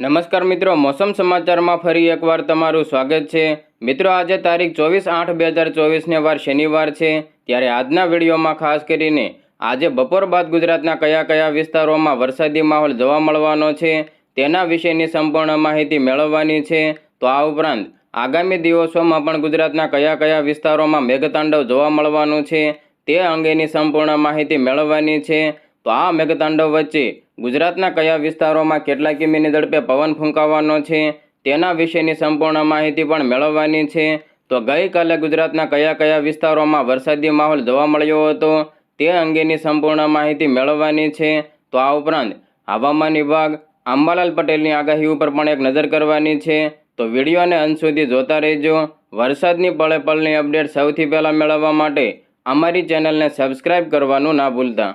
નમસ્કાર મિત્રો, મોસમ સમાચારમાં ફરી એકવાર તમારું સ્વાગત છે. મિત્રો, આજે તારીખ ચોવીસ આઠ બે હજાર ચોવીસને વાર શનિવાર છે. ત્યારે આજના વિડીયોમાં ખાસ કરીને આજે બપોર બાદ ગુજરાતના કયા કયા વિસ્તારોમાં વરસાદી માહોલ જોવા મળવાનો છે, તેના વિશેની સંપૂર્ણ માહિતી મેળવવાની છે. તો આ ઉપરાંત આગામી દિવસોમાં પણ ગુજરાતના કયા કયા વિસ્તારોમાં મેઘતાંડવ જોવા મળવાનું છે, તે અંગેની સંપૂર્ણ માહિતી મેળવવાની છે. તો આ મેઘતાંડવ વચ્ચે ગુજરાતના કયા વિસ્તારોમાં કેટલા કિમીની ઝડપે પવન ફૂંકાવાનો છે, તેના વિશેની સંપૂર્ણ માહિતી પણ મેળવવાની છે. તો ગઈકાલે ગુજરાતના કયા કયા વિસ્તારોમાં વરસાદી માહોલ જોવા મળ્યો હતો, તે અંગેની સંપૂર્ણ માહિતી મેળવવાની છે. તો આ ઉપરાંત હવામાન વિભાગ અંબાલાલ પટેલની આગાહી ઉપર પણ એક નજર કરવાની છે. તો વિડીયોને અંત સુધી જોતા રહેજો. વરસાદની પળે પળની અપડેટ સૌથી પહેલાં મેળવવા માટે અમારી ચેનલને સબસ્ક્રાઇબ કરવાનું ના ભૂલતા.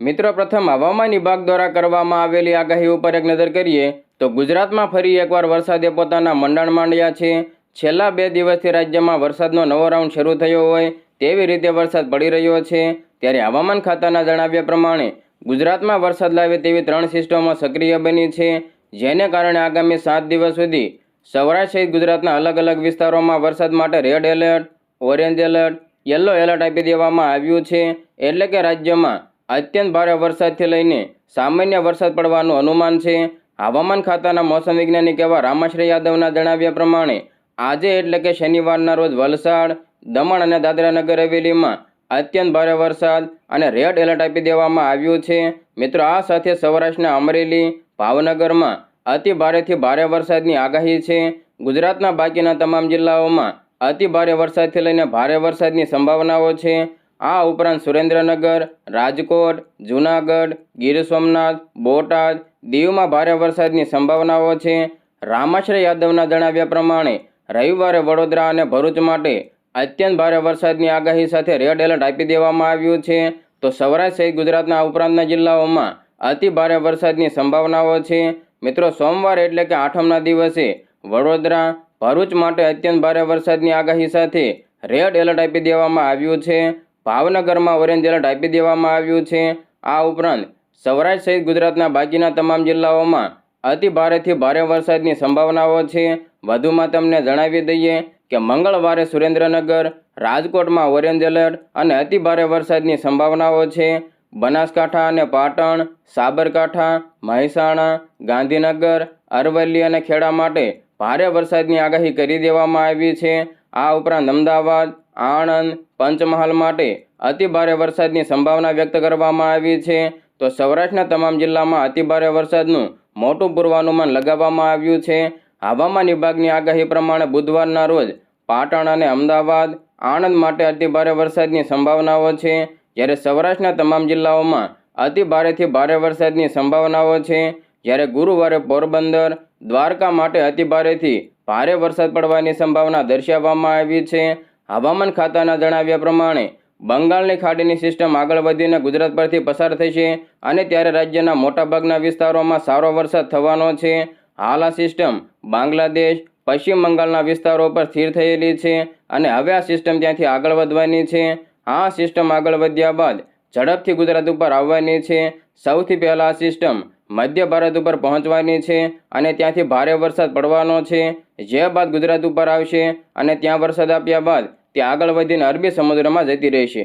મિત્રો, પ્રથમ હવામાન વિભાગ દ્વારા કરવામાં આવેલી આગાહી ઉપર એક નજર કરીએ તો ગુજરાતમાં ફરી એકવાર વરસાદે પોતાના મંડાણ માંડ્યા છે. છેલ્લા બે દિવસથી રાજ્યમાં વરસાદનો નવો રાઉન્ડ શરૂ થયો હોય તેવી રીતે વરસાદ પડી રહ્યો છે. ત્યારે હવામાન ખાતાના જણાવ્યા પ્રમાણે ગુજરાતમાં વરસાદ લાવે તેવી ત્રણ સિસ્ટમો સક્રિય બની છે, જેને કારણે આગામી સાત દિવસ સુધી સૌરાષ્ટ્ર સહિત ગુજરાતના અલગ અલગ વિસ્તારોમાં વરસાદ માટે red alert, orange alert, yellow alert આપી દેવામાં આવ્યું છે. એટલે કે રાજ્યમાં અત્યંત ભારે વરસાદથી લઈને સામાન્ય વરસાદ પડવાનું અનુમાન છે. હવામાન ખાતાના મોસમ વૈજ્ઞાનિક એવા રામાશ્રી યાદવના જણાવ્યા પ્રમાણે, આજે એટલે કે શનિવારના રોજ વલસાડ, દમણ અને દાદરા નગર હવેલીમાં અત્યંત ભારે વરસાદ અને રેડ એલર્ટ આપી દેવામાં આવ્યું છે. મિત્રો, આ સાથે સૌરાષ્ટ્રના અમરેલી, ભાવનગરમાં અતિ ભારેથી ભારે વરસાદની આગાહી છે. ગુજરાતના બાકીના તમામ જિલ્લાઓમાં અતિ ભારે વરસાદથી લઈને ભારે વરસાદની સંભાવનાઓ છે. આ ઉપરાંત સુરેન્દ્રનગર, રાજકોટ, જૂનાગઢ, ગીર સોમનાથ, બોટાદ દીવમાં ભારે વરસાદની સંભાવનાઓ છે. રામાશ્રય યાદવના જણાવ્યા પ્રમાણે રવિવારે વડોદરા અને ભરૂચ માટે અત્યંત ભારે વરસાદની આગાહી સાથે રેડ એલર્ટ આપી દેવામાં આવ્યું છે. તો સૌરાષ્ટ્ર સહિત ગુજરાતના ઉપરાંતના જિલ્લાઓમાં અતિ ભારે વરસાદની સંભાવનાઓ છે. મિત્રો, સોમવાર એટલે કે આઠમના દિવસે વડોદરા, ભરૂચ માટે અત્યંત ભારે વરસાદની આગાહી સાથે રેડ એલર્ટ આપી દેવામાં આવ્યું છે. ભાવનગરમાં ઓરેન્જ એલર્ટ આપી દેવામાં આવ્યું છે. આ ઉપરાંત સૌરાષ્ટ્ર સહિત ગુજરાતના બાકીના તમામ જિલ્લાઓમાં અતિ ભારેથી ભારે વરસાદની સંભાવનાઓ છે. વધુમાં તમને જણાવી દઈએ કે મંગળવારે સુરેન્દ્રનગર, રાજકોટમાં ઓરેન્જ એલર્ટ અને અતિ ભારે વરસાદની સંભાવનાઓ છે. બનાસકાંઠા અને પાટણ, સાબરકાંઠા, મહેસાણા, ગાંધીનગર, અરવલ્લી અને ખેડા માટે ભારે વરસાદની આગાહી કરી દેવામાં આવી છે. આ ઉપરાંત અમદાવાદ આણંદ પંચમહાલ માટે અતિ ભારે વરસાદની સંભાવના વ્યક્ત કરવામાં આવી છે. તો સૌરાષ્ટ્રના તમામ જિલ્લામાં અતિ ભારે વરસાદનું મોટું પૂર્વાનુમાન લગાવવામાં આવ્યું છે. હવામાન વિભાગની આગાહી પ્રમાણે બુધવારના રોજ પાટણ અને અમદાવાદ આણંદ માટે અતિભારે વરસાદની સંભાવનાઓ છે. જ્યારે સૌરાષ્ટ્રના તમામ જિલ્લાઓમાં અતિ ભારેથી ભારે વરસાદની સંભાવનાઓ છે. જ્યારે ગુરુવારે પોરબંદર, દ્વારકા માટે અતિભારેથી ભારે વરસાદ પડવાની સંભાવના દર્શાવવામાં આવી છે. હવામાન ખાતાના જણાવ્યા પ્રમાણે, બંગાળની ખાડીની સિસ્ટમ આગળ વધીને ગુજરાત પરથી પસાર થશે અને ત્યારે રાજ્યના મોટાભાગના વિસ્તારોમાં સારો વરસાદ થવાનો છે. હાલ આ સિસ્ટમ બાંગ્લાદેશ, પશ્ચિમ બંગાળના વિસ્તારો પર સ્થિર થયેલી છે અને હવે આ સિસ્ટમ ત્યાંથી આગળ વધવાની છે. આ સિસ્ટમ આગળ વધ્યા બાદ ઝડપથી ગુજરાત ઉપર આવવાની છે. સૌથી પહેલાં આ સિસ્ટમ મધ્ય ભારત ઉપર પહોંચવાની છે અને ત્યાંથી ભારે વરસાદ પડવાનો છે. જે બાદ ગુજરાત ઉપર આવશે અને ત્યાં વરસાદ આપ્યા બાદ તે આગળ વધીને અરબી સમુદ્રમાં જતી રહેશે.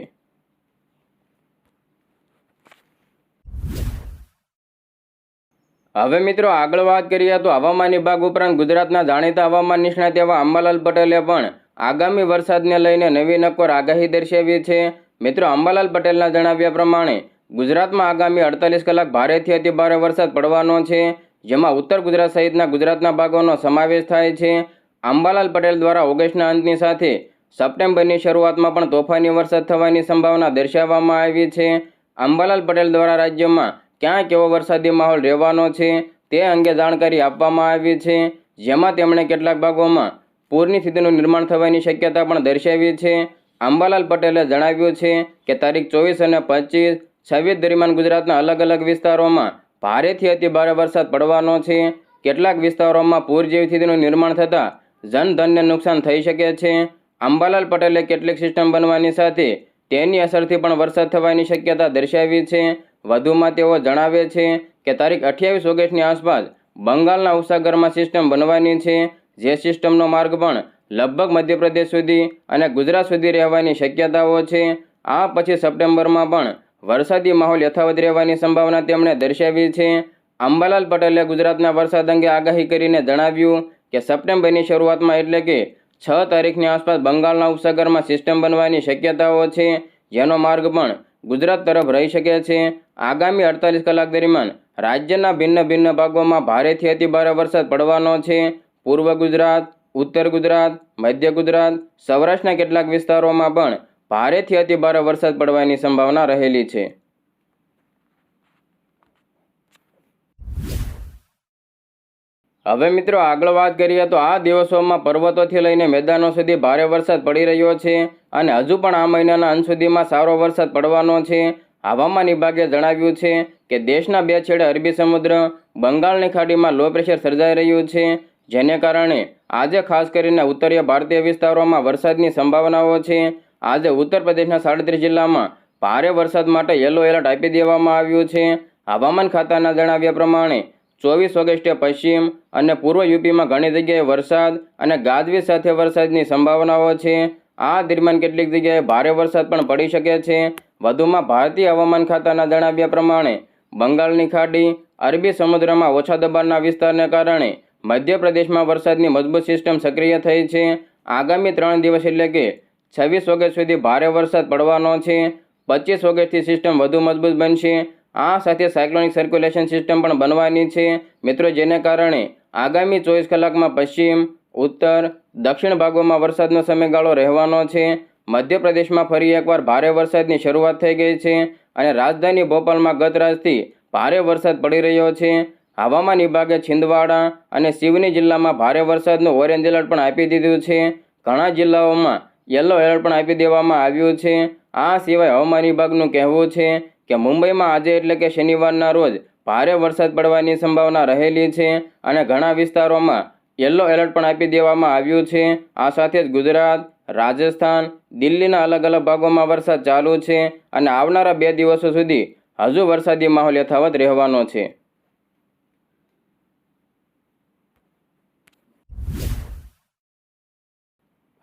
હવે મિત્રો આગળ વાત કરીએ તો હવામાન વિભાગ ઉપરાંત ગુજરાતના જાણીતા હવામાન નિષ્ણાત એવા અંબાલાલ પટેલે પણ આગામી વરસાદને લઈને નવી નક્કોર આગાહી દર્શાવી છે. મિત્રો અંબાલાલ પટેલના જણાવ્યા પ્રમાણે ગુજરાતમાં આગામી અડતાલીસ કલાક ભારેથી અતિ ભારે વરસાદ પડવાનો છે, જેમાં ઉત્તર ગુજરાત સહિતના ગુજરાતના ભાગોનો સમાવેશ થાય છે. અંબાલાલ પટેલ દ્વારા ઓગસ્ટના અંતની સાથે સપ્ટેમ્બરની શરૂઆતમાં પણ તોફાની વરસાદ થવાની સંભાવના દર્શાવવામાં આવી છે. અંબાલાલ પટેલ દ્વારા રાજ્યમાં ક્યાં કેવો વરસાદી માહોલ રહેવાનો છે તે અંગે જાણકારી આપવામાં આવી છે. જેમાં તેમણે કેટલાક ભાગોમાં પૂરની સ્થિતિનું નિર્માણ થવાની શક્યતા પણ દર્શાવી છે. અંબાલાલ પટેલે જણાવ્યું છે કે તારીખ ચોવીસ અને પચીસ છવ્વીસ દરમિયાન ગુજરાતના અલગ અલગ વિસ્તારોમાં ભારેથી અતિ ભારે વરસાદ પડવાનો છે. કેટલાક વિસ્તારોમાં પૂર જેવી સ્થિતિનું નિર્માણ થતાં જનધનને નુકસાન થઈ શકે છે. અંબાલાલ પટેલે કેટલીક સિસ્ટમ બનવાની સાથે તેની અસરથી પણ વરસાદ થવાની શક્યતા દર્શાવી છે. વધુમાં તેઓ જણાવે છે કે તારીખ અઠ્યાવીસ ઓગસ્ટની આસપાસ બંગાળના ઉપસાગરમાં સિસ્ટમ બનવાની છે. જે સિસ્ટમનો માર્ગ પણ લગભગ મધ્યપ્રદેશ સુધી અને ગુજરાત સુધી રહેવાની શક્યતાઓ છે. આ પછી સપ્ટેમ્બરમાં પણ વરસાદી માહોલ યથાવત રહેવાની સંભાવના તેમણે દર્શાવી છે. અંબાલાલ પટેલે ગુજરાતના વરસાદ અંગે આગાહી કરીને જણાવ્યું કે સપ્ટેમ્બરની શરૂઆતમાં એટલે કે છ તારીખની આસપાસ બંગાળના ઉપસાગરમાં સિસ્ટમ બનવાની શક્યતાઓ છે, જેનો માર્ગ પણ ગુજરાત તરફ રહી શકે છે. આગામી અડતાલીસ કલાક દરમિયાન રાજ્યના ભિન્ન ભિન્ન ભાગોમાં ભારેથી અતિભારે વરસાદ પડવાનો છે. પૂર્વ ગુજરાત, ઉત્તર ગુજરાત, મધ્ય ગુજરાત, સૌરાષ્ટ્રના કેટલાક વિસ્તારોમાં પણ ભારેથી અતિભારે વરસાદ પડવાની સંભાવના રહેલી છે. હવે મિત્રો આગળ વાત કરીએ તો આ દિવસોમાં પર્વતોથી લઈને મેદાનો સુધી ભારે વરસાદ પડી રહ્યો છે અને હજુ પણ આ મહિનાના અંત સુધીમાં સારો વરસાદ પડવાનો છે. હવામાન વિભાગે જણાવ્યું છે કે દેશના બે છેડે અરબી સમુદ્ર, બંગાળની ખાડીમાં લો પ્રેશર સર્જાઈ રહ્યું છે, જેને કારણે આજે ખાસ કરીને ઉત્તરીય ભારતીય વિસ્તારોમાં વરસાદની સંભાવનાઓ છે. આજે ઉત્તર પ્રદેશના સાડત્રીસ જિલ્લામાં ભારે વરસાદ માટે યલો એલર્ટ આપી દેવામાં આવ્યું છે. હવામાન ખાતાના જણાવ્યા પ્રમાણે ચોવીસ ઓગસ્ટે પશ્ચિમ અને પૂર્વ યુપીમાં ઘણી જગ્યાએ વરસાદ અને ગાજવીજ સાથે વરસાદની સંભાવનાઓ છે. આ દરમિયાન કેટલીક જગ્યાએ ભારે વરસાદ પણ પડી શકે છે. વધુમાં ભારતીય હવામાન ખાતાના જણાવ્યા પ્રમાણે, બંગાળની ખાડી અરબી સમુદ્રમાં ઓછા દબાણના વિસ્તારને કારણે મધ્યપ્રદેશમાં વરસાદની મજબૂત સિસ્ટમ સક્રિય થઈ છે. આગામી ત્રણ દિવસ એટલે કે છવ્વીસ ઓગસ્ટ સુધી ભારે વરસાદ પડવાનો છે. પચીસ ઓગસ્ટથી સિસ્ટમ વધુ મજબૂત બનશે. આ સાથે સાયક્લોનિક સર્ક્યુલેશન સિસ્ટમ પણ બનવાની છે. મિત્રો, જેને કારણે આગામી ચોવીસ કલાકમાં પશ્ચિમ, ઉત્તર, દક્ષિણ ભાગોમાં વરસાદનો સમયગાળો રહેવાનો છે. મધ્યપ્રદેશમાં ફરી એકવાર ભારે વરસાદની શરૂઆત થઈ ગઈ છે અને રાજધાની ભોપાલમાં ગત રાજથી ભારે વરસાદ પડી રહ્યો છે. હવામાન વિભાગે છિંદવાડા અને સિવની જિલ્લામાં ભારે વરસાદનું ઓરેન્જ એલર્ટ પણ આપી દીધું છે. ઘણા જિલ્લાઓમાં યલો એલર્ટ પણ આપી દેવામાં આવ્યું છે. આ સિવાય હવામાન વિભાગનું કહેવું છે કે મુંબઈમાં આજે એટલે કે શનિવારના રોજ ભારે વરસાદ પડવાની સંભાવના રહેલી છે અને ઘણા વિસ્તારોમાં યલો એલર્ટ પણ આપી દેવામાં આવ્યું છે. આ સાથે જ ગુજરાત, રાજસ્થાન, દિલ્હીના અલગ અલગ ભાગોમાં વરસાદ ચાલુ છે અને આવનારા બે દિવસો સુધી હજુ વરસાદી માહોલ યથાવત રહેવાનો છે.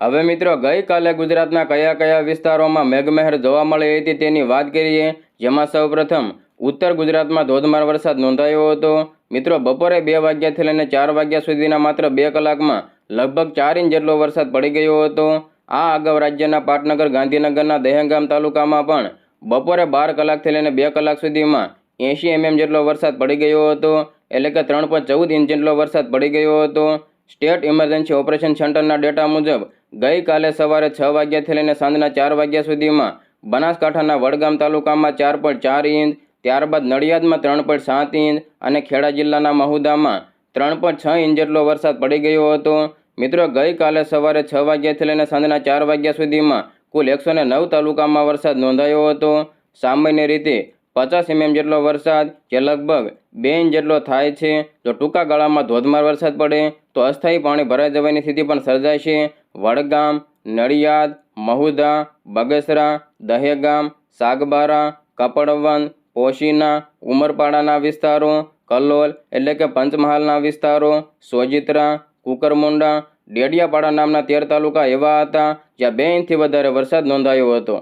હવે મિત્રો, ગઈકાલે ગુજરાતના કયા કયા વિસ્તારોમાં મેઘમહેર જોવા મળી હતી તેની વાત કરીએ, જેમાં સૌપ્રથમ ઉત્તર ગુજરાતમાં ધોધમાર વરસાદ નોંધાયો હતો. મિત્રો, બપોરે બે વાગ્યાથી લઈને ચાર વાગ્યા સુધીના માત્ર બે કલાકમાં લગભગ ચાર ઇંચ જેટલો વરસાદ પડી ગયો હતો. આ અગાઉ રાજ્યના પાટનગર, ગાંધીનગરના દહેગામ તાલુકામાં પણ બપોરે બાર કલાકથી લઈને બે કલાક સુધીમાં એંશી એમએમ જેટલો વરસાદ પડી ગયો હતો, એટલે કે ત્રણ પોઈન્ટ ચૌદ ઇંચ જેટલો વરસાદ પડી ગયો હતો. સ્ટેટ ઇમરજન્સી ઓપરેશન સેન્ટરના ડેટા મુજબ ગઈકાલે સવારે છ વાગ્યાથી લઈને સાંજના ચાર વાગ્યા સુધીમાં બનાસકાંઠાના વડગામ તાલુકામાં ચાર પોઈન્ટ ચાર ઇંચ, ત્યારબાદ નડિયાદમાં ત્રણ પોઈન્ટ સાત ઇંચ અને ખેડા જિલ્લાના મહુદામાં ત્રણ પોઈન્ટ છ ઇંચ જેટલો વરસાદ પડી ગયો હતો. મિત્રો, ગઈકાલે સવારે છ વાગ્યાથી લઈને સાંજના ચાર વાગ્યા સુધીમાં કુલ એકસો નવ તાલુકામાં વરસાદ નોંધાયો હતો. સામાન્ય રીતે પચાસ એમએમ જેટલો વરસાદ જે લગભગ બે ઇંચ જેટલો થાય છે, જો ટૂંકા ગાળામાં ધોધમાર વરસાદ પડે, તો અસ્થાયી પાણી ભરાઈ જવાની સ્થિતિ પણ સર્જાય છે. વડગામ, નડિયાદ, મહુદા, બગસરા, દહેગામ, સાગબારા કપડવન પોશીના, ઉમરપાડાના વિસ્તારો કલોલ એટલે કે પંચમહાલના વિસ્તારો, સોજિત્રા, કુકરમુંડા, ડેડિયાપાડા નામના તેર તાલુકા એવા હતા જ્યાં બે ઇંચથી વધારે વરસાદ નોંધાયો હતો.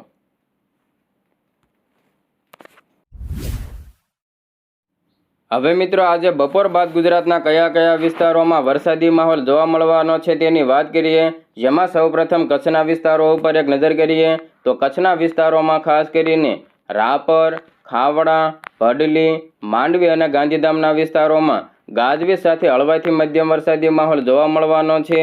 હવે મિત્રો આજે બપોર બાદ ગુજરાતના કયા કયા વિસ્તારોમાં વરસાદી માહોલ જોવા મળવાનો છે તેની વાત કરીએ. જેમાં સૌપ્રથમ કચ્છના વિસ્તારો ઉપર એક નજર કરીએ તો કચ્છના વિસ્તારોમાં ખાસ કરીને રાપર, ખાવડા, ભડલી, માંડવી અને ગાંધીધામના વિસ્તારોમાં ગાજવીજ સાથે હળવાથી મધ્યમ વરસાદી માહોલ જોવા મળવાનો છે.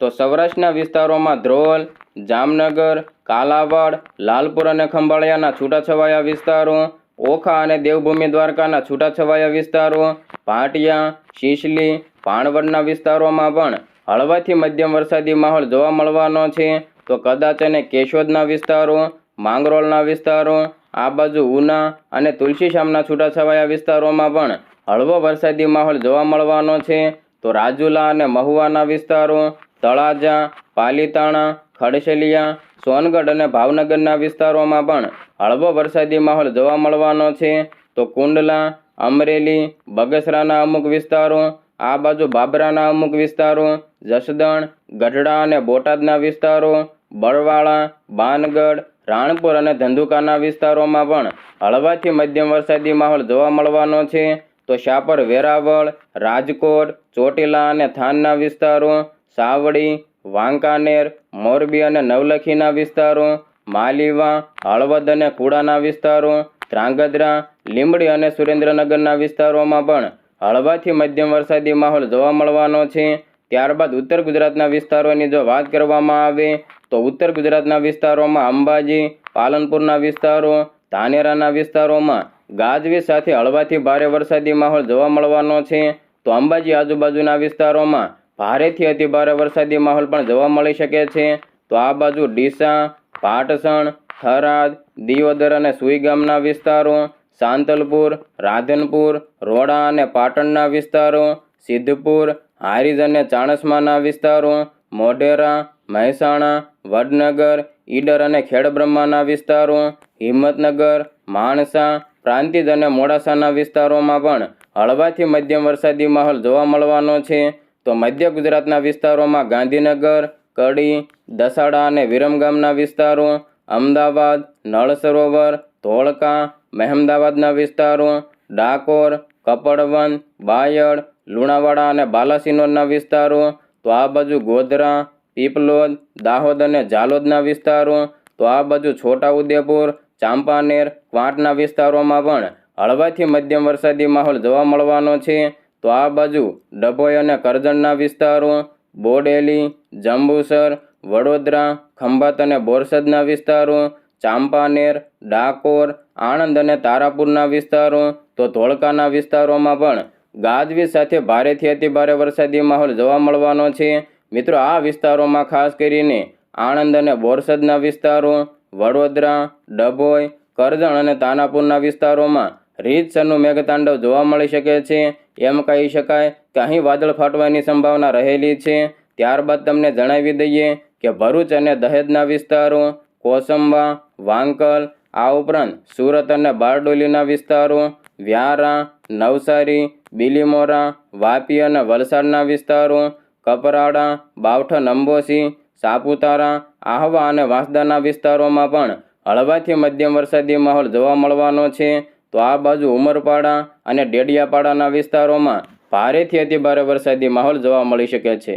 તો સૌરાષ્ટ્રના વિસ્તારોમાં ધ્રોલ, જામનગર, કાલાવાડ, લાલપુર અને ખંભાળિયાના છૂટાછવાયા વિસ્તારો ઓખા અને દેવભૂમિ દ્વારકાના છૂટાછવાયા વિસ્તારો ભાટિયા શીશલી ભાણવડના વિસ્તારોમાં પણ હળવાથી મધ્યમ વરસાદી માહોલ જોવા મળવાનો છે. તો કદાચ અને કેશોદના વિસ્તારો, માંગરોળના વિસ્તારો, આ બાજુ ઉના અને તુલસીશામના છૂટાછવાયા વિસ્તારોમાં પણ હળવો વરસાદી માહોલ જોવા મળવાનો છે. તો રાજુલા અને મહુવાના વિસ્તારો, તળાજા, પાલીતાણા, ખડશેલિયા, સોનગઢ અને ભાવનગરના વિસ્તારોમાં પણ હળવો વરસાદી માહોલ જોવા મળવાનો છે. તો કુંડલા, અમરેલી, બગસરાના અમુક વિસ્તારો, આ બાજુ બાબરાના અમુક વિસ્તારો, જસદણ, ગઢડા અને બોટાદના વિસ્તારો, બળવાળા, બાનગઢ, રાણપુર અને ધંધુકાના વિસ્તારોમાં પણ હળવાથી મધ્યમ વરસાદી માહોલ જોવા મળવાનો છે. તો શાપર, વેરાવળ, રાજકોટ, ચોટીલા અને થાનના વિસ્તારો, સાવડી, વાંકાનેર, મોરબી અને નવલખીના વિસ્તારો માલીવા, હળવદ અને કુડાના વિસ્તારો, ધ્રાંગધ્રા, લીંબડી અને સુરેન્દ્રનગરના વિસ્તારોમાં પણ હળવાથી મધ્યમ વરસાદી માહોલ જોવા મળવાનો છે. ત્યારબાદ ઉત્તર ગુજરાતના વિસ્તારોની જો વાત કરવામાં આવે, તો ઉત્તર ગુજરાતના વિસ્તારોમાં અંબાજી, પાલનપુરના વિસ્તારો, ધાનેરાના વિસ્તારોમાં ગાજવીજ સાથે હળવાથી ભારે વરસાદી માહોલ જોવા મળવાનો છે. તો અંબાજી આજુબાજુના વિસ્તારોમાં ભારેથી અતિ ભારે વરસાદી માહોલ પણ જોવા મળી શકે છે. તો આ બાજુ ડીસા પાટસણ, થરાદ દિયોદર અને સુઈ ગામના વિસ્તારો, સાંતલપુર, રાધનપુર, રોડા અને પાટણના વિસ્તારો, સિદ્ધપુર, હારીજ અને ચાણસ્માના વિસ્તારો, મોઢેરા, મહેસાણા, વડનગર, ઈડર અને ખેડબ્રહ્માના વિસ્તારો, હિંમતનગર, માણસા, પ્રાંતિજ અને મોડાસાના વિસ્તારોમાં પણ હળવાથી મધ્યમ વરસાદી માહોલ જોવા મળવાનો છે. તો મધ્ય ગુજરાતના વિસ્તારોમાં ગાંધીનગર, કડી દસાડા અને વિરમગામના વિસ્તારો, અમદાવાદ, નળ સરોવર, ધોળકા, મહેમદાવાદના વિસ્તારો, ડાકોર કપડવન બાયડ લુણાવાડા અને બાલાસિનોરના વિસ્તારો, તો આ બાજુ ગોધરા, પીપલોદ, દાહોદ અને ઝાલોદના વિસ્તારો, તો આ બાજુ છોટાઉદેપુર, ચાંપાનેર, ક્વાંટના વિસ્તારોમાં પણ હળવાથી મધ્યમ વરસાદી માહોલ જોવા મળવાનો છે. તો આ બાજુ ડભોઈ અને કરજણના વિસ્તારો, બોડેલી, જંબુસર વડોદરા, ખંભાત અને બોરસદના વિસ્તારો, ચાંપાનેર, ડાકોર, આણંદ અને તારાપુરના વિસ્તારો તો ધોળકાના વિસ્તારોમાં પણ ગાજવીજ સાથે ભારેથી અતિભારે વરસાદી માહોલ જોવા મળવાનો છે. મિત્રો, આ વિસ્તારોમાં ખાસ કરીને આણંદ અને બોરસદના વિસ્તારો, વડોદરા, ડભોઈ, કરજણ અને તાનાપુરના વિસ્તારોમાં રીતસરનું મેઘતાંડવ જોવા મળી શકે છે. એમ કહી શકાય કે અહીં વાદળ ફાટવાની સંભાવના રહેલી છે. ત્યારબાદ તમને જણાવી દઈએ કે ભરૂચ અને દહેજના વિસ્તારો, કોસંબા, વાંકલ, આ ઉપરાંત સુરત અને બારડોલીના વિસ્તારો, વ્યારા, નવસારી, બિલીમોરા, વાપી અને વલસાડના વિસ્તારો, કપરાડા, બાવઠા અંબોસી સાપુતારા, આહવા અને વાંસદાના વિસ્તારોમાં પણ હળવાથી મધ્યમ વરસાદી માહોલ જોવા મળવાનો છે. તો આ બાજુ ઉમરપાડા અને ડેડિયાપાડાના વિસ્તારોમાં ભારેથી અતિભારે વરસાદી માહોલ જોવા મળી શકે છે.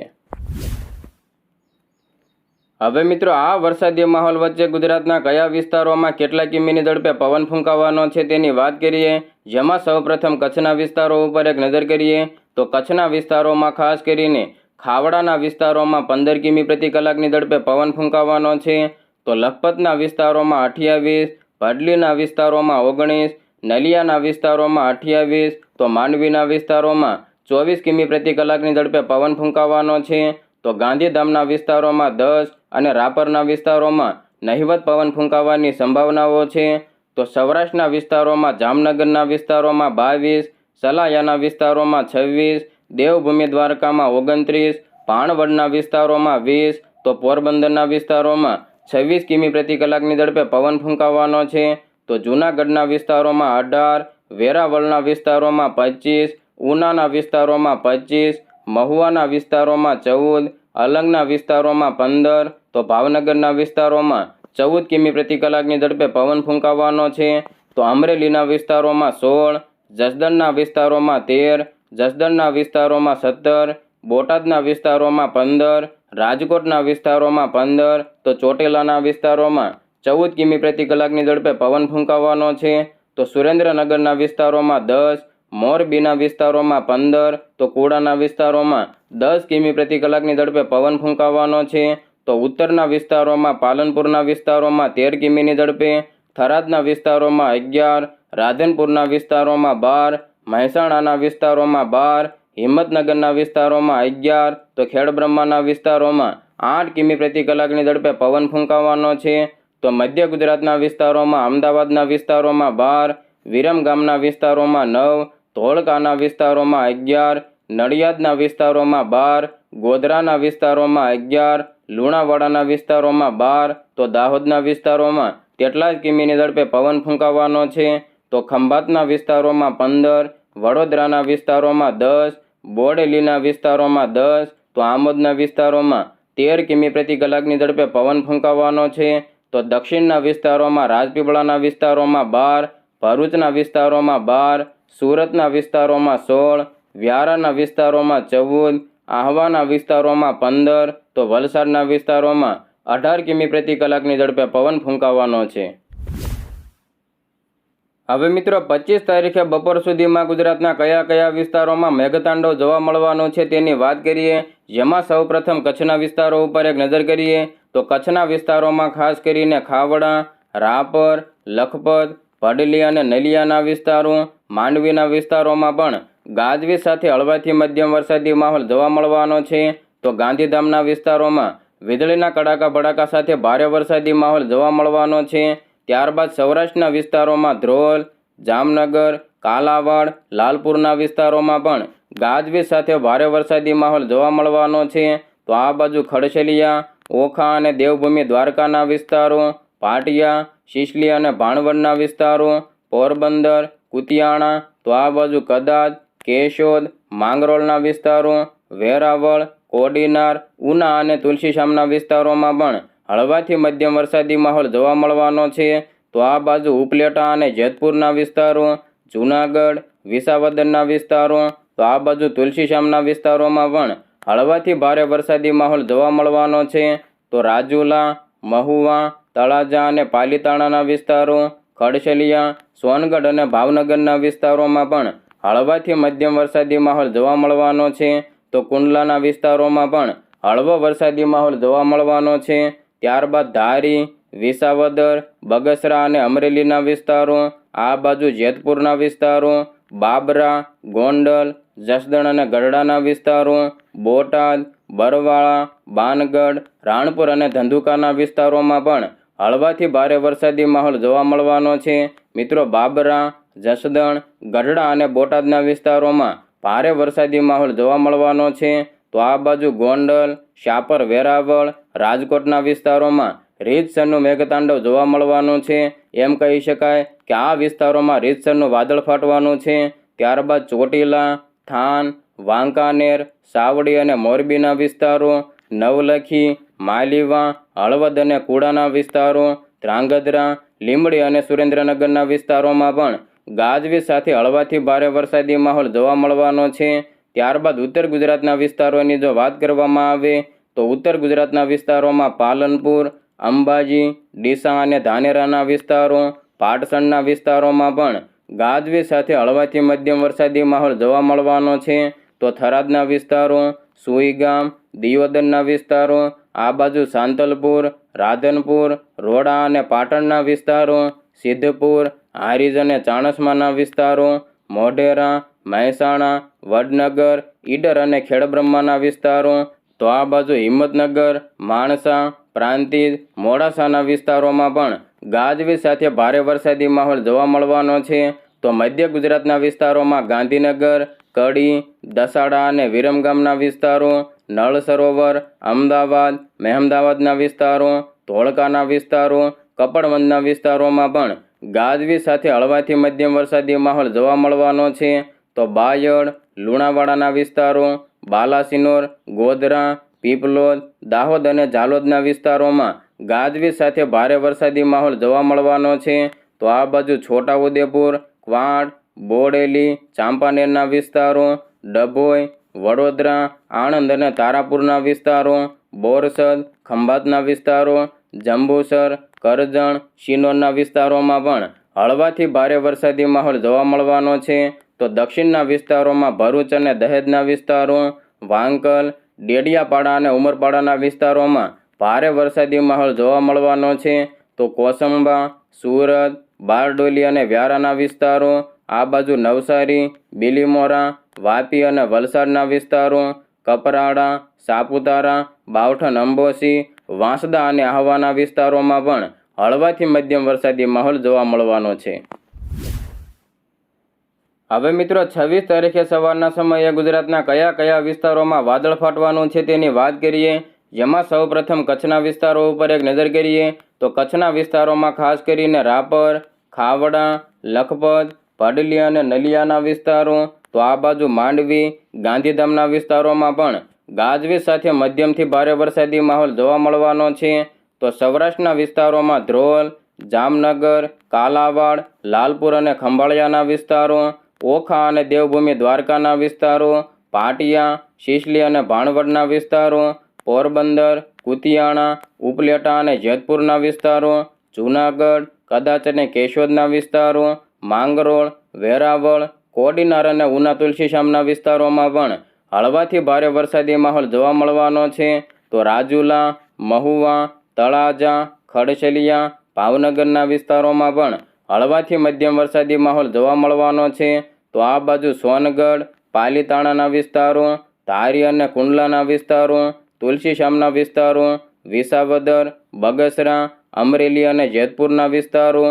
હવે મિત્રો, આ વરસાદી માહોલ વચ્ચે ગુજરાતના કયા વિસ્તારોમાં કેટલા કિમીની ઝડપે પવન ફૂંકાવાનો છે તેની વાત કરીએ. જેમાં સૌપ્રથમ કચ્છના વિસ્તારો ઉપર એક નજર કરીએ, તો કચ્છના વિસ્તારોમાં ખાસ કરીને ખાવડાના વિસ્તારોમાં પંદર કિમી પ્રતિ કલાકની ઝડપે પવન ફૂંકાવાનો છે. તો લખપતના વિસ્તારોમાં અઠ્યાવીસ, ભડલીના વિસ્તારોમાં ઓગણીસ, નલિયાના વિસ્તારોમાં અઠ્યાવીસ, તો માંડવીના વિસ્તારોમાં ચોવીસ કિમી પ્રતિ કલાકની ઝડપે પવન ફૂંકાવાનો છે. તો ગાંધીધામના વિસ્તારોમાં દસ અને રાપરના વિસ્તારોમાં નહિવત પવન ફૂંકાવાની સંભાવનાઓ છે. તો સૌરાષ્ટ્રના વિસ્તારોમાં, જામનગરના વિસ્તારોમાં બાવીસ, સલાયાના વિસ્તારોમાં છવ્વીસ, દેવભૂમિ દ્વારકામાં ઓગણત્રીસ ભાણવડના વિસ્તારોમાં વીસ, તો પોરબંદરના વિસ્તારોમાં છવ્વીસ કિમી પ્રતિ કલાકની ઝડપે પવન ફૂંકાવાનો છે. તો જૂનાગઢના વિસ્તારોમાં અઢાર, વેરાવળના વિસ્તારોમાં પચીસ, ઉનાના વિસ્તારોમાં પચીસ મહુવાના વિસ્તારોમાં ચૌદ, અલંગના વિસ્તારોમાં પંદર, તો ભાવનગરના વિસ્તારોમાં ચૌદ કિમી પ્રતિ કલાકની ઝડપે પવન ફૂંકાવાનો છે. તો અમરેલીના વિસ્તારોમાં સોળ, જસદણના વિસ્તારોમાં તેર, જસદણના વિસ્તારોમાં સત્તર, બોટાદના વિસ્તારોમાં પંદર, રાજકોટના વિસ્તારોમાં પંદર, તો ચોટીલાના વિસ્તારોમાં ચૌદ કિમી પ્રતિ કલાકની ઝડપે પવન ફૂંકાવાનો છે. તો સુરેન્દ્રનગરના વિસ્તારોમાં દસ મોરબીના વિસ્તારોમાં પંદર, તો કોડાના વિસ્તારોમાં દસ કિમી પ્રતિ કલાકની ઝડપે પવન ફૂંકાવાનો છે. તો ઉત્તરના વિસ્તારોમાં પાલનપુરના વિસ્તારોમાં તેર કિમીની ઝડપે, થરાદના વિસ્તારોમાં અગિયાર, રાધનપુરના વિસ્તારોમાં બાર, મહેસાણાના વિસ્તારોમાં બાર, હિંમતનગરના વિસ્તારોમાં અગિયાર, તો ખેડબ્રહ્માના વિસ્તારોમાં આઠ કિમી પ્રતિ કલાકની ઝડપે પવન ફૂંકાવાનો છે. તો મધ્ય ગુજરાતના વિસ્તારોમાં અમદાવાદના વિસ્તારોમાં બાર, વિરમગામના વિસ્તારોમાં નવ ધોળકાના વિસ્તારોમાં અગિયાર, નડિયાદના વિસ્તારોમાં બાર, ગોધરાના વિસ્તારોમાં અગિયાર, લુણાવાડાના વિસ્તારોમાં બાર, તો દાહોદના વિસ્તારોમાં તેટલા જ કિમીની ઝડપે પવન ફૂંકાવાનો છે? તો ખંભાતના વિસ્તારોમાં પંદર, વડોદરાના વિસ્તારોમાં દસ, બોડેલીના વિસ્તારોમાં દસ, તો આમોદના વિસ્તારોમાં તેર કિમી પ્રતિ કલાકની ઝડપે પવન ફૂંકાવાનો છે. તો દક્ષિણના વિસ્તારોમાં રાજપીપળાના વિસ્તારોમાં બાર, ભરૂચના વિસ્તારોમાં બાર સુરતના વિસ્તારોમાં સોળ, વ્યારાના વિસ્તારોમાં ચૌદ, આહવાના વિસ્તારોમાં પંદર, તો વલસાડના વિસ્તારોમાં અઢાર કિમી પ્રતિ કલાકની ઝડપે પવન ફૂંકાવાનો છે. હવે મિત્રો, પચીસ તારીખે બપોર સુધીમાં ગુજરાતના કયા કયા વિસ્તારોમાં મેઘતાંડવ જોવા મળવાનો છે તેની વાત કરીએ. જેમાં સૌપ્રથમ કચ્છના વિસ્તારો ઉપર એક નજર કરીએ, તો કચ્છના વિસ્તારોમાં ખાસ કરીને ખાવડા, રાપર, લખપત ભડલી અને નલિયાના વિસ્તારો માંડવીના વિસ્તારોમાં પણ ગાજવીજ સાથે હળવાથી મધ્યમ વરસાદી માહોલ જોવા મળવાનો છે. તો ગાંધીધામના વિસ્તારોમાં વીજળીના કડાકા ભડાકા સાથે ભારે વરસાદી માહોલ જોવા મળવાનો છે. ત્યારબાદ સૌરાષ્ટ્રના વિસ્તારોમાં ધ્રોલ, જામનગર, કાલાવાડ, લાલપુરના વિસ્તારોમાં પણ ગાજવીજ સાથે ભારે વરસાદી માહોલ જોવા મળવાનો છે. તો આ બાજુ ખડશલિયા ઓખા અને દેવભૂમિ દ્વારકાના વિસ્તારો, પાટિયા, શિશલી અને ભાણવડના વિસ્તારો, પોરબંદર કુતિયાણા, તો આ બાજુ કદાચ, કેશોદ, માંગરોળના વિસ્તારો, વેરાવળ, કોડીનાર, ઉના અને તુલસીશામના વિસ્તારોમાં પણ હળવાથી મધ્યમ વરસાદી માહોલ જોવા મળવાનો છે. તો આ બાજુ ઉપલેટા અને જેતપુરના વિસ્તારો, જૂનાગઢ વિસાવદરના વિસ્તારો, તો આ બાજુ તુલસીશામના વિસ્તારોમાં પણ હળવાથી ભારે વરસાદી માહોલ જોવા મળવાનો છે. તો રાજુલા, મહુવા, તળાજા અને પાલીતાણાના વિસ્તારો ખડશલિયા, સોનગઢ અને ભાવનગરના વિસ્તારોમાં પણ હળવાથી મધ્યમ વરસાદી માહોલ જોવા મળવાનો છે. તો કુંડલાના વિસ્તારોમાં પણ હળવો વરસાદી માહોલ જોવા મળવાનો છે. ત્યારબાદ ધારી, વિસાવદર, બગસરા અને અમરેલીના વિસ્તારો, આ બાજુ જેતપુરના વિસ્તારો, બાબરા, ગોંડલ, જસદણ અને ગરડાના વિસ્તારો, બોટાદ, બરવાળા, બાનગઢ, રાણપુર અને ધંધુકાના વિસ્તારોમાં પણ હળવાથી ભારે વરસાદી માહોલ જોવા મળવાનો છે. મિત્રો, બાબરા, જસદણ, ગઢડા અને બોટાદના વિસ્તારોમાં ભારે વરસાદી માહોલ જોવા મળવાનો છે. તો આ બાજુ ગોંડલ શાપર વેરાવળ, રાજકોટના વિસ્તારોમાં રીતસરનું મેઘતાંડવ જોવા મળવાનું છે. એમ કહી શકાય કે આ વિસ્તારોમાં રીતસરનું વાદળ ફાટવાનું છે. ત્યારબાદ ચોટીલા, થાન, વાંકાનેર, સાવડી અને મોરબીના વિસ્તારો, નવલખી માલીવા, હળવદ અને કુડાના વિસ્તારો ધ્રાંગધ્રા લીંબડી અને સુરેન્દ્રનગરના વિસ્તારોમાં પણ ગાજવીજ સાથે હળવાથી ભારે વરસાદી માહોલ જોવા મળવાનો છે. ત્યારબાદ ઉત્તર ગુજરાતના વિસ્તારોની જો વાત કરવામાં આવે, તો ઉત્તર ગુજરાતના વિસ્તારોમાં પાલનપુર, અંબાજી, ડીસા અને ધાનેરાના વિસ્તારો, પાટસણના વિસ્તારોમાં પણ ગાજવીજ સાથે હળવાથી મધ્યમ વરસાદી માહોલ જોવા મળવાનો છે. તો થરાદના વિસ્તારો, સુઈગામ, દિયોદરના વિસ્તારો આ બાજુ સાંતલપુર, રાધનપુર, રોડા અને પાટણના વિસ્તારો, સિદ્ધપુર, હારીજ અને ચાણસમાના વિસ્તારો, મોઢેરા, મહેસાણા, વડનગર, ઈડર અને ખેડબ્રહ્માના વિસ્તારો, તો આ બાજુ હિંમતનગર, માણસા, પ્રાંતિજ, મોડાસાના વિસ્તારોમાં પણ ગાજવીજ સાથે ભારે વરસાદી માહોલ જોવા મળવાનો છે. તો મધ્ય ગુજરાતના વિસ્તારોમાં ગાંધીનગર, કડી, દસાડા અને વિરમગામના વિસ્તારો નળ સરોવર, અમદાવાદ, મહેમદાવાદના વિસ્તારો, ધોળકાના વિસ્તારો કપડવંદના વિસ્તારોમાં પણ ગાજવીજ સાથે હળવાથી મધ્યમ વરસાદી માહોલ જોવા મળવાનો છે. તો બાયડ, લુણાવાડાના વિસ્તારો, બાલાસિનોર, ગોધરા, પીપલોદ, દાહોદ અને ઝાલોદના વિસ્તારોમાં ગાજવીજ સાથે ભારે વરસાદી માહોલ જોવા મળવાનો છે. તો આ બાજુ છોટાઉદેપુર, ક્વાડ, બોડેલી, ચાંપાનેરના વિસ્તારો, ડભોઈ વડોદરા, આણંદ અને તારાપુરના વિસ્તારો, બોરસદ, ખંભાતના વિસ્તારો, જંબુસર, કરજણ, શિનોરના વિસ્તારોમાં પણ હળવાથી ભારે વરસાદી માહોલ જોવા મળવાનો છે. તો દક્ષિણના વિસ્તારોમાં ભરૂચ અને દહેજના વિસ્તારો, વાંકલ, ડેડિયાપાડા અને ઉમરપાડાના વિસ્તારોમાં ભારે વરસાદી માહોલ જોવા મળવાનો છે. તો કોસંબા, સુરત, બારડોલી અને વ્યારાના વિસ્તારો આ બાજુ નવસારી, બિલીમોરા, વાપી અને વલસાડના વિસ્તારો, કપરાડા, સાપુતારા બાવઠન અંબોસી વાંસદા અને આહવાના વિસ્તારોમાં પણ હળવાથી મધ્યમ વરસાદી માહોલ જોવા મળવાનો છે. હવે મિત્રો છવ્વીસ તારીખે સવારના સમયે ગુજરાતના કયા કયા વિસ્તારોમાં વાદળ ફાટવાનું છે તેની વાત કરીએ. જેમાં સૌપ્રથમ કચ્છના વિસ્તારો ઉપર એક નજર કરીએ તો કચ્છના વિસ્તારોમાં ખાસ કરીને રાપર, ખાવડા, લખપત ભડલી અને નલિયાના વિસ્તારો, તો આ બાજુ માંડવી, ગાંધીધામના વિસ્તારોમાં પણ ગાજવીજ સાથે મધ્યમથી ભારે વરસાદી માહોલ જોવા મળવાનો છે. તો સૌરાષ્ટ્રના વિસ્તારોમાં ધ્રોલ, જામનગર, કાલાવાડ, લાલપુર અને ખંભાળિયાના વિસ્તારો, ઓખા અને દેવભૂમિ દ્વારકાના વિસ્તારો, પાટિયા, શિશલી અને ભાણવડના વિસ્તારો, પોરબંદર, કુતિયાણા, ઉપલેટા અને જેતપુરના વિસ્તારો, જૂનાગઢ, કદાચ અને કેશોદના વિસ્તારો માંગરોળ, વેરાવળ, કોડીનાર અને ઉના તુલસીશ્યામના વિસ્તારોમાં પણ હળવાથી ભારે વરસાદી માહોલ જોવા મળવાનો છે. તો રાજુલા, મહુવા, તળાજા ખડશલિયા ભાવનગરના વિસ્તારોમાં પણ હળવાથી મધ્યમ વરસાદી માહોલ જોવા મળવાનો છે. તો આ બાજુ સોનગઢ, પાલીતાણાના વિસ્તારો, ધારી અને કુંડલાના વિસ્તારો તુલસીશ્યામના વિસ્તારો, વિસાવદર, બગસરા, અમરેલી અને જેતપુરના વિસ્તારો,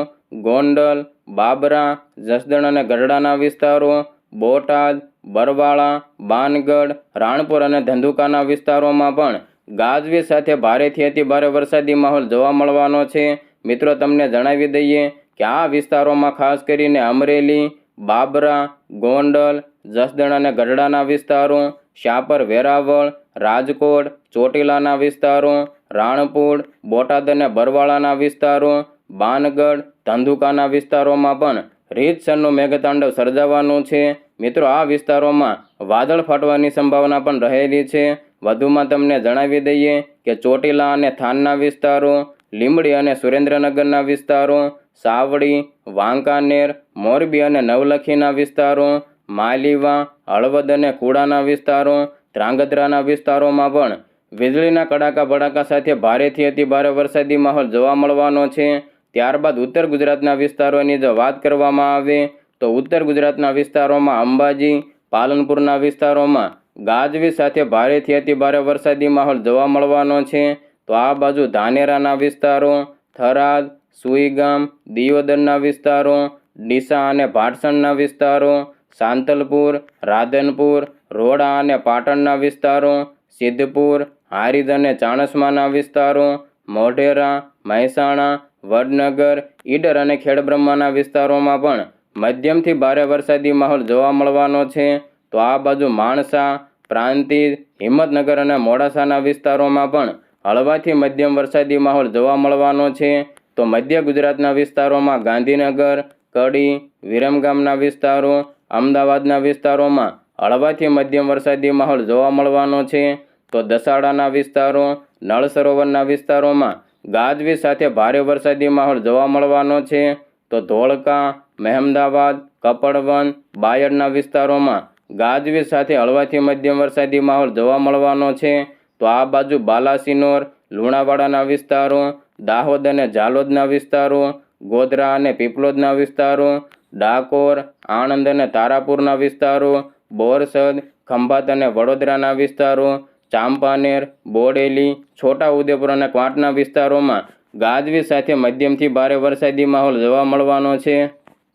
ગોંડલ બાબરા, જસદણ અને ગઢડાના વિસ્તારો, બોટાદ, બરવાળા, બાનગઢ, રાણપુર અને ધંધુકાના વિસ્તારોમાં પણ ગાજવીજ સાથે ભારેથી અતિ ભારે વરસાદી માહોલ જોવા મળવાનો છે. મિત્રો, તમને જણાવી દઈએ કે આ વિસ્તારોમાં ખાસ કરીને અમરેલી, બાબરા, ગોંડલ, જસદણ અને ગઢડાના વિસ્તારો શાપર વેરાવળ, રાજકોટ, ચોટીલાના વિસ્તારો, રાણપુર, બોટાદ અને બરવાળાના વિસ્તારો, બાનગઢ ધંધુકાના વિસ્તારોમાં પણ રીતસરનું મેઘતાંડવ સર્જાવાનું છે. મિત્રો, આ વિસ્તારોમાં વાદળ ફાટવાની સંભાવના પણ રહેલી છે. વધુમાં તમને જણાવી દઈએ કે ચોટીલા અને થાનના વિસ્તારો, લીંબડી અને સુરેન્દ્રનગરના વિસ્તારો, સાવડી, વાંકાનેર, મોરબી અને નવલખીના વિસ્તારો, માલીવા, હળવદ અને કુડાના વિસ્તારો, ધ્રાંગધ્રાના વિસ્તારોમાં પણ વીજળીના કડાકા ભડાકા સાથે ભારેથી અતિ ભારે વરસાદી માહોલ જોવા મળવાનો છે. ત્યારબાદ ઉત્તર ગુજરાતના વિસ્તારોની જો વાત કરવામાં આવે, તો ઉત્તર ગુજરાતના વિસ્તારોમાં અંબાજી, પાલનપુરના વિસ્તારોમાં ગાજવી સાથે ભારેથી અતિ ભારે વરસાદી માહોલ જોવા મળવાનો છે. તો આ બાજુ ધાનેરાના વિસ્તારો, થરાદ, સુઈગામ, દિયોદરના વિસ્તારો, ડીસા અને ભાટસણના વિસ્તારો, સાંતલપુર, રાધનપુર, રોડા અને પાટણના વિસ્તારો, સિદ્ધપુર હારીજ અને ચાણસ્માના વિસ્તારો, મોઢેરા, મહેસાણા વડનગર, ઈડર અને ખેડબ્રહ્માના વિસ્તારોમાં પણ મધ્યમથી ભારે વરસાદી માહોલ જોવા મળવાનો છે. તો આ બાજુ માણસા, પ્રાંતિ, હિંમતનગર અને મોડાસાના વિસ્તારોમાં પણ હળવાથી મધ્યમ વરસાદી માહોલ જોવા મળવાનો છે. તો મધ્ય ગુજરાતના વિસ્તારોમાં ગાંધીનગર, કડી વિરમગામના વિસ્તારો, અમદાવાદના વિસ્તારોમાં હળવાથી મધ્યમ વરસાદી માહોલ જોવા મળવાનો છે. તો દસાડાના વિસ્તારો, નળ સરોવરના વિસ્તારોમાં ગાજવીજ સાથે ભારે વરસાદી માહોલ જોવા મળવાનો છે. તો ધોળકા, મહેમદાવાદ, કપડવન, બાયડના વિસ્તારોમાં ગાજવીજ સાથે હળવાથી મધ્યમ વરસાદી માહોલ જોવા મળવાનો છે. તો આ બાજુ બાલાસિનોર, લુણાવાડાના વિસ્તારો, દાહોદ અને ઝાલોદના વિસ્તારો, ગોધરા અને પીપલોદના વિસ્તારો, ડાકોર, આણંદ અને તારાપુરના વિસ્તારો, બોરસદ, ખંભાત અને વડોદરાના વિસ્તારો ચાંપાનેર, બોડેલી, છોટાઉદેપુર અને ક્વાંટના વિસ્તારોમાં ગાજવીજ સાથે મધ્યમથી ભારે વરસાદી માહોલ જોવા મળવાનો છે.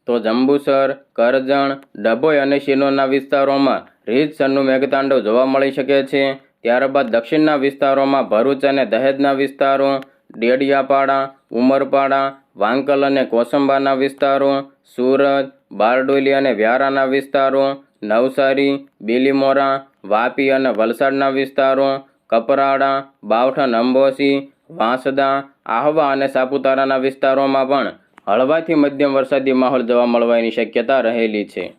તો જંબુસર, કરજણ, ડભોઈ અને શિનોરના વિસ્તારોમાં રીતસરનું મેઘતાંડવ જોવા મળી શકે છે. ત્યારબાદ દક્ષિણના વિસ્તારોમાં ભરૂચ અને દહેજના વિસ્તારો, ડેડિયાપાડા, ઉમરપાડા, વાંકલ અને કોસંબાના વિસ્તારો, સુરત, બારડોલી અને વ્યારાના વિસ્તારો નવસારી, બીલીમોરા, વાપી અને વલસાડના વિસ્તારો, કપરાડા બાવઠન અંબોસી વાંસદા, આહવા અને સાપુતારાના વિસ્તારોમાં પણ હળવાથી મધ્યમ વરસાદી માહોલ જોવા મળવાની શક્યતા રહેલી છે.